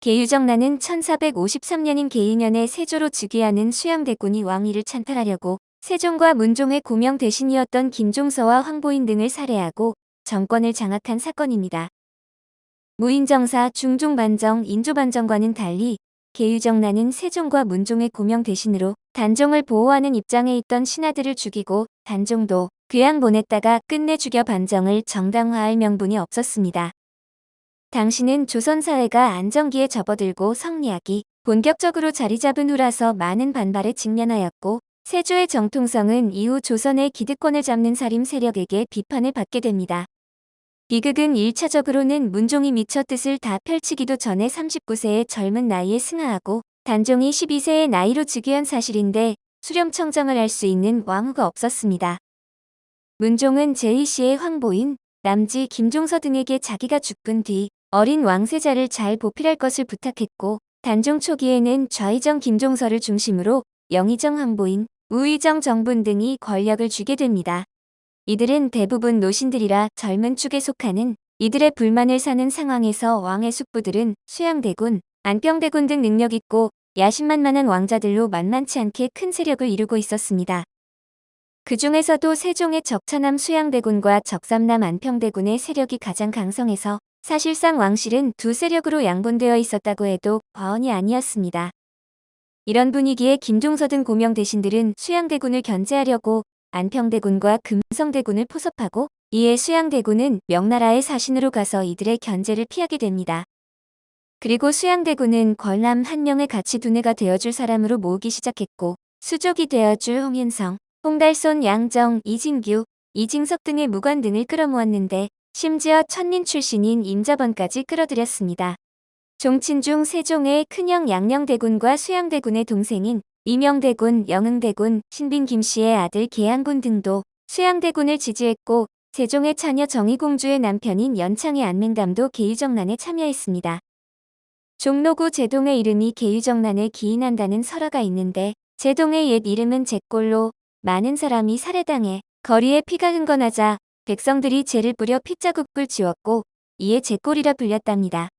계유정나는 1453년인 계인년에 세조로 즉위하는 수양대군이 왕위를 찬탈하려고 세종과 문종의 고명 대신이었던 김종서와 황보인 등을 살해하고 정권을 장악한 사건입니다. 무인정사 중종반정 인조반정과는 달리 계유정나는 세종과 문종의 고명 대신으로 단종을 보호하는 입장에 있던 신하들을 죽이고 단종도 귀양 보냈다가 끝내 죽여 반정을 정당화할 명분이 없었습니다. 당시는 조선 사회가 안정기에 접어들고 성리학이 본격적으로 자리 잡은 후라서 많은 반발에 직면하였고 세조의 정통성은 이후 조선의 기득권을 잡는 살림 세력에게 비판을 받게 됩니다. 비극은 1차적으로는 문종이 미처 뜻을 다 펼치기도 전에 39세의 젊은 나이에 승하하고 단종이 12세의 나이로 즉위한 사실인데 수렴청정을 할 수 있는 왕후가 없었습니다. 문종은 제2시의 황보인, 남지 김종서 등에게 자기가 죽은 뒤 어린 왕세자를 잘 보필할 것을 부탁했고 단종 초기에는 좌의정 김종서를 중심으로 영의정 황보인, 우의정 정분 등이 권력을 쥐게 됩니다. 이들은 대부분 노신들이라 젊은 축에 속하는 이들의 불만을 사는 상황에서 왕의 숙부들은 수양대군, 안평대군 등 능력 있고 야심만만한 왕자들로 만만치 않게 큰 세력을 이루고 있었습니다. 그 중에서도 세종의 적차남 수양대군과 적삼남 안평대군의 세력이 가장 강성해서 사실상 왕실은 두 세력으로 양분되어 있었다고 해도 과언이 아니었습니다. 이런 분위기에 김종서 등 고명 대신들은 수양대군을 견제하려고 안평대군과 금성대군을 포섭하고 이에 수양대군은 명나라의 사신으로 가서 이들의 견제를 피하게 됩니다. 그리고 수양대군은 걸남 한 명을 같이 두뇌가 되어줄 사람으로 모으기 시작했고 수족이 되어줄 홍윤성, 홍달손 양정, 이진규, 이징석 등의 무관 등을 끌어모았는데 심지어 천린 출신인 임자번까지 끌어들였습니다. 종친 중 세종의 큰형 양녕대군과 수양대군의 동생인 이명대군, 영흥대군, 신빈 김씨의 아들 계양군 등도 수양대군을 지지했고 세종의 처녀 정의공주의 남편인 연창의 안맹담도 계유정난에 참여했습니다. 종로구 제동의 이름이 계유정난을 기인한다는 설화가 있는데 제동의 옛 이름은 제꼴로 많은 사람이 살해당해 거리에 피가 흥건하자 백성들이 죄를 뿌려 피자국을 지웠고 이에 제꼴이라 불렸답니다.